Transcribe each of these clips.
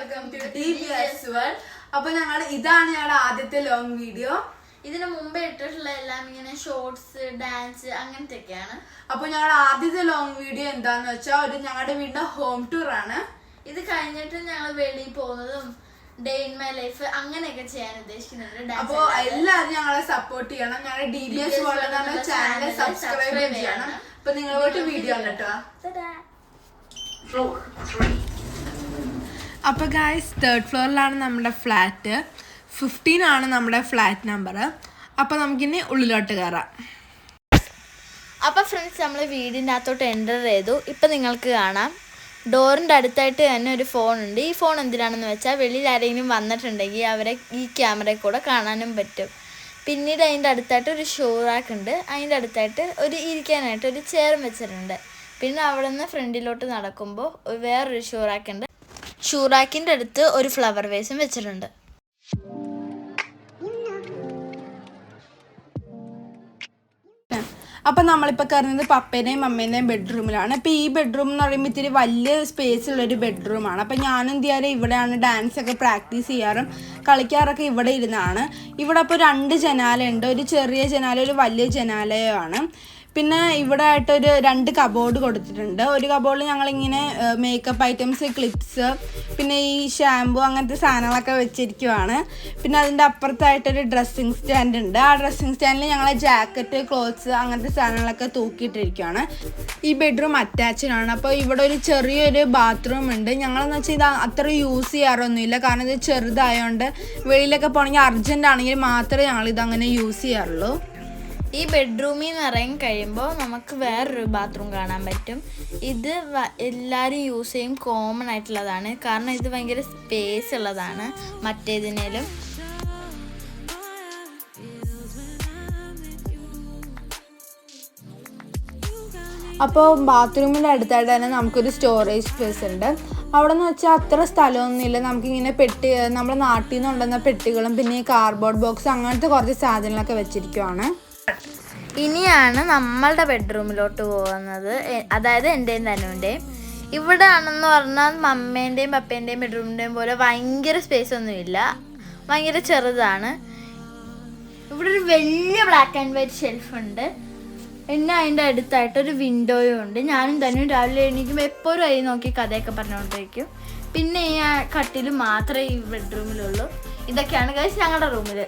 Welcome to S അപ്പൊ ഞങ്ങൾ ഇതാണ് ഞങ്ങളുടെ ആദ്യത്തെ ലോങ് വീഡിയോ ഇതിനു മുമ്പേ ഇട്ടിട്ടുള്ള എല്ലാം ഇങ്ങനെ ഷോർട്സ് ഡാൻസ് അങ്ങനത്തെ ഒക്കെയാണ് അപ്പൊ ഞങ്ങളുടെ ആദ്യത്തെ ലോങ് വീഡിയോ എന്താന്ന് വെച്ചാൽ ഒരു ഞങ്ങളുടെ വീടിന്റെ ഹോം ടൂർ ആണ്. ഇത് കഴിഞ്ഞിട്ട് ഞങ്ങൾ വെളിയിൽ പോകുന്നതും ഡേ ഇൻ മൈ ലൈഫ് അങ്ങനെയൊക്കെ ചെയ്യാൻ ഉദ്ദേശിക്കുന്നുണ്ട് അപ്പൊ എല്ലാവരും ഞങ്ങളെ സപ്പോർട്ട് ചെയ്യണം. ഞങ്ങളുടെ D B S world channel subscribe ചെയ്യണം. അപ്പൊ നിങ്ങളോട്ട് വീഡിയോ കണ്ടിട്ടോ അപ്പോൾ ഗായ്സ് തേർഡ് ഫ്ലോറിലാണ് നമ്മുടെ ഫ്ലാറ്റ് ഫിഫ്റ്റീൻ ആണ് നമ്മുടെ ഫ്ലാറ്റ് നമ്പർ അപ്പോൾ നമുക്കിനി ഉള്ളിലോട്ട് കയറാം അപ്പൊ ഫ്രണ്ട്സ് നമ്മൾ വീടിന്റെ അകത്തോട്ട് എന്റർ ചെയ്തു. ഇപ്പൊ നിങ്ങൾക്ക് കാണാം. ഡോറിന്റെ അടുത്തായിട്ട് തന്നെ ഒരു ഫോൺ ഉണ്ട്. ഈ ഫോൺ എന്തിനാണെന്ന് വെച്ചാൽ വെളിയിൽ ആരെങ്കിലും വന്നിട്ടുണ്ടെങ്കിൽ അവരെ ഈ ക്യാമറയിൽ കൂടെ കാണാനും പറ്റും. പിന്നീട് അതിന്റെ അടുത്തായിട്ട് ഒരു ഷോ റാക്ക് ഉണ്ട്. അതിന്റെ അടുത്തായിട്ട് ഒരു ഇരിക്കാനായിട്ട് ഒരു ചെയർ വെച്ചിട്ടുണ്ട്. പിന്നെ അവിടെ നിന്ന് ഫ്രണ്ടിലോട്ട് നടക്കുമ്പോൾ വേറൊരു ഷോ റാക്ക് ഉണ്ട്. ഷൂ റാക്കിന്റെ അടുത്ത് ഒരു ഫ്ലവർ വേസും വെച്ചിട്ടുണ്ട്. അപ്പം നമ്മളിപ്പോൾ കയറുന്നത് പപ്പേന്റെയും അമ്മേന്റെയും ബെഡ്റൂമിലാണ് അപ്പോൾ ഈ ബെഡ്റൂം എന്ന് പറയുമ്പോൾ ഇത്തിരി വലിയ സ്പേസ് ഉള്ളൊരു ബെഡ്റൂമാണ് അപ്പം ഞാനും എന്ത് ഇവിടെയാണ് ഡാൻസ് ഒക്കെ പ്രാക്ടീസ് ചെയ്യാറും കളിക്കാറൊക്കെ ഇവിടെ ഇരുന്നാണ്. ഇവിടെ അപ്പോൾ രണ്ട് ജനാലയുണ്ട്. ഒരു ചെറിയ ജനാല ഒരു വലിയ ജനാലയാണ് പിന്നെ ഇവിടെ ആയിട്ടൊരു രണ്ട് കബോർഡ് കൊടുത്തിട്ടുണ്ട്. ഒരു കബോർഡിൽ ഞങ്ങളിങ്ങനെ മേക്കപ്പ് ഐറ്റംസ് ക്ലിപ്സ് പിന്നെ ഈ ഷാമ്പു അങ്ങനത്തെ സാധനങ്ങളൊക്കെ വെച്ചിരിക്കുവാണ്. പിന്നെ അതിന്റെ അപ്പുറത്തായിട്ടൊരു ഡ്രസ്സിങ് സ്റ്റാൻഡ് ഉണ്ട്. ആ ഡ്രസ്സിങ് സ്റ്റാൻഡിൽ ഞങ്ങളെ ജാക്കറ്റ് ക്ലോത്ത്സ് അങ്ങനത്തെ സാധനങ്ങളൊക്കെ തൂക്കിയിട്ടിരിക്കുവാണ്. ഈ ബെഡ്റൂം അറ്റാച്ച്ഡ് ആണ്. അപ്പോൾ ഇവിടെ ഒരു ചെറിയൊരു ബാത്റൂം ഉണ്ട്. ഞങ്ങളെന്ന് വെച്ചാൽ ഇത് അത്ര യൂസ് ചെയ്യാറൊന്നുമില്ല. കാരണം ഇത് ചെറുതായതുകൊണ്ട് വെളിയിലൊക്കെ പോകണമെങ്കിൽ അർജന്റ് ആണെങ്കിൽ മാത്രമേ ഞങ്ങളിതങ്ങനെ യൂസ് ചെയ്യാറുള്ളൂ. ഈ ബെഡ്റൂമിൽ നിന്ന് ഇറങ്ങി കഴിയുമ്പോൾ നമുക്ക് വേറൊരു ബാത്റൂം കാണാൻ പറ്റും. ഇത് എല്ലാവരും യൂസ് ചെയ്യും കോമൺ ആയിട്ടുള്ളതാണ്. കാരണം ഇത് ഭയങ്കര സ്പേസ് ഉള്ളതാണ് മറ്റേതിനേലും. അപ്പോൾ ബാത്റൂമിന്റെ അടുത്തായിട്ട് തന്നെ നമുക്കൊരു സ്റ്റോറേജ് സ്പേസ് ഉണ്ട്. അവിടെ നിന്ന് വെച്ചാൽ അത്ര സ്ഥലമൊന്നുമില്ല. നമുക്കിങ്ങനെ പെട്ടി നമ്മുടെ നാട്ടിൽ നിന്ന് കൊണ്ടുവന്ന പെട്ടികളും പിന്നെ ഈ കാർഡ്ബോർഡ് ബോക്സ് അങ്ങനത്തെ കുറച്ച് സാധനങ്ങളൊക്കെ വെച്ചിരിക്കുവാണ്. ഇനിയാണ് നമ്മളുടെ ബെഡ്റൂമിലോട്ട് പോകുന്നത്. അതായത് എന്റെയും തനുവിന്റെയും ഇവിടെ ആണെന്ന് പറഞ്ഞാൽ മമ്മേന്റെയും പപ്പേന്റെയും ബെഡ്റൂമിന്റെയും പോലെ ഭയങ്കര സ്പേസ് ഒന്നുമില്ല ഭയങ്കര ചെറുതാണ്. ഇവിടെ ഒരു വലിയ ബ്ലാക്ക് ആൻഡ് വൈറ്റ് ഷെൽഫ് ഉണ്ട്. പിന്നെ അതിന്റെ അടുത്തായിട്ട് ഒരു വിൻഡോയും ഉണ്ട്. ഞാനും തന്നെ രാവിലെ എണീക്കുമ്പോൾ എപ്പോഴും അതിൽ നോക്കി കഥയൊക്കെ പറഞ്ഞുകൊണ്ടിരിക്കും. പിന്നെ ഈ കട്ടിൽ മാത്രമേ ഈ ബെഡ്റൂമിലുള്ളൂ ഇതൊക്കെയാണ് കഴിച്ച് ഞങ്ങളുടെ റൂമിൽ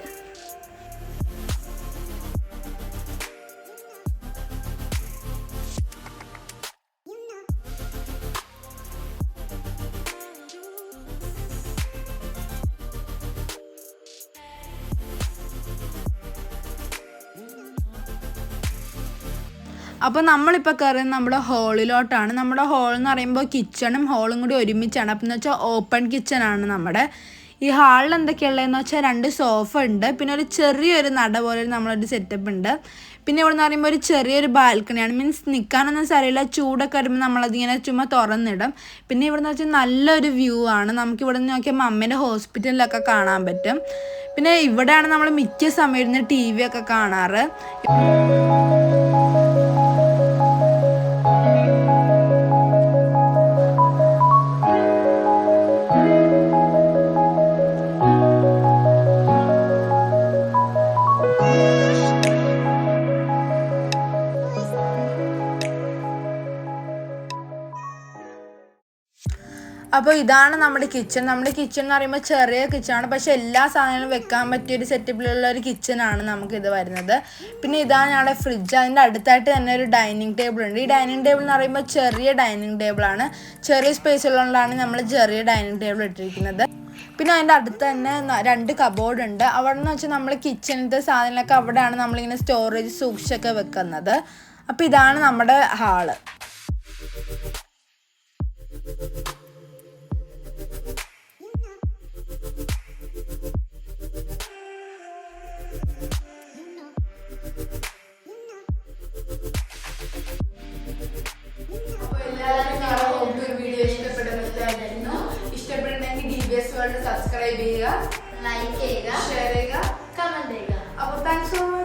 അപ്പോൾ നമ്മളിപ്പോൾ കയറുന്നത് നമ്മുടെ ഹോളിലോട്ടാണ് നമ്മുടെ ഹോൾ എന്ന് പറയുമ്പോൾ കിച്ചണും ഹോളും കൂടി ഒരുമിച്ചാണ്. അപ്പം എന്ന് വെച്ചാൽ ഓപ്പൺ കിച്ചണാണ് നമ്മുടെ. ഈ ഹാളിൽ എന്തൊക്കെയുള്ളതെന്ന് വെച്ചാൽ രണ്ട് സോഫ ഉണ്ട്. പിന്നെ ഒരു ചെറിയൊരു നട പോലെ നമ്മളൊരു സെറ്റപ്പ് ഉണ്ട്. പിന്നെ ഇവിടെ നിന്ന് പറയുമ്പോൾ ഒരു ചെറിയൊരു ബാൽക്കണിയാണ് മീൻസ് നിൽക്കാനൊന്നും സ്ഥലമില്ല. ചൂടൊക്കെ വരുമ്പോൾ നമ്മളതിങ്ങനെ ചുമ്മാ തുറന്നിടും. പിന്നെ ഇവിടെ നിന്ന് വെച്ചാൽ നല്ലൊരു വ്യൂ ആണ്. നമുക്ക് ഇവിടെ നിന്ന് നോക്കിയാൽ മമ്മേന്റെ ഹോസ്പിറ്റലിലൊക്കെ കാണാൻ പറ്റും. പിന്നെ ഇവിടെയാണ് നമ്മൾ മിക്ക സമയം ഇരുന്ന് ടി വി ഒക്കെ കാണാറ്. അപ്പോൾ ഇതാണ് നമ്മുടെ കിച്ചൺ നമ്മുടെ കിച്ചൺ എന്ന് പറയുമ്പോൾ ചെറിയ കിച്ചണാണ് പക്ഷേ എല്ലാ സാധനങ്ങളും വെക്കാൻ പറ്റിയ ഒരു സെറ്റപ്പിലുള്ള ഒരു കിച്ചണാണ് നമുക്ക് ഇത് വരുന്നത്. പിന്നെ ഇതാണ് ഞങ്ങളുടെ ഫ്രിഡ്ജ് അതിന്റെ അടുത്തായിട്ട് തന്നെ ഒരു ഡൈനിങ് ടേബിൾ ഉണ്ട്. ഈ ഡൈനിങ് ടേബിൾ എന്ന് പറയുമ്പോൾ ചെറിയ ഡൈനിങ് ആണ്. ചെറിയ സ്പേസ് ഉള്ളതുകൊണ്ടാണ് നമ്മൾ ചെറിയ ഡൈനിങ് ടേബിൾ ഇട്ടിരിക്കുന്നത്. പിന്നെ അതിന്റെ അടുത്ത് തന്നെ രണ്ട് കബോർഡ് ഉണ്ട്. അവിടെ നിന്ന് വെച്ചാൽ നമ്മൾ കിച്ചണിലത്തെ സാധനങ്ങളൊക്കെ അവിടെയാണ് നമ്മളിങ്ങനെ സ്റ്റോറേജ് സൂക്ഷിച്ചൊക്കെ വെക്കുന്നത്. അപ്പോൾ ഇതാണ് നമ്മുടെ ഹാൾ. സബ്സ്ക്രൈബ് ചെയ്യുക ലൈക്ക് ചെയ്യുക ഷെയർ ചെയ്യുക. കമന്റ് ചെയ്യുക. അപ്പോൾ താങ്ക്സ് ഫോർ